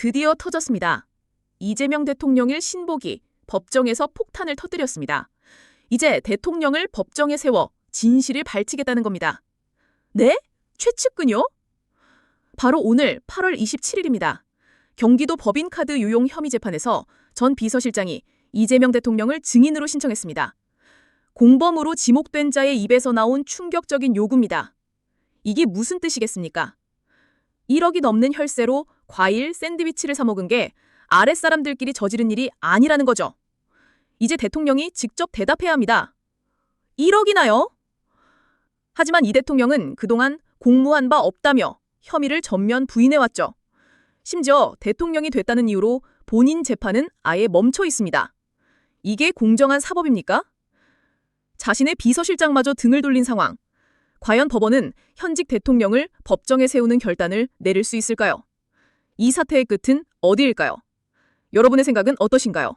드디어 터졌습니다. 이재명 대통령일 신복이 법정에서 폭탄을 터뜨렸습니다. 이제 대통령을 법정에 세워 진실을 밝히겠다는 겁니다. 네? 최측근요? 바로 오늘 8월 27일입니다. 경기도 법인카드 유용 혐의 재판에서 전 비서실장이 이재명 대통령을 증인으로 신청했습니다. 공범으로 지목된 자의 입에서 나온 충격적인 요구입니다. 이게 무슨 뜻이겠습니까? 1억이 넘는 혈세로 과일, 샌드위치를 사 먹은 게 아랫사람들끼리 저지른 일이 아니라는 거죠. 이제 대통령이 직접 대답해야 합니다. 1억이나요? 하지만 이 대통령은 그동안 공모한 바 없다며 혐의를 전면 부인해왔죠. 심지어 대통령이 됐다는 이유로 본인 재판은 아예 멈춰 있습니다. 이게 공정한 사법입니까? 자신의 비서실장마저 등을 돌린 상황. 과연 법원은 현직 대통령을 법정에 세우는 결단을 내릴 수 있을까요? 이 사태의 끝은 어디일까요? 여러분의 생각은 어떠신가요?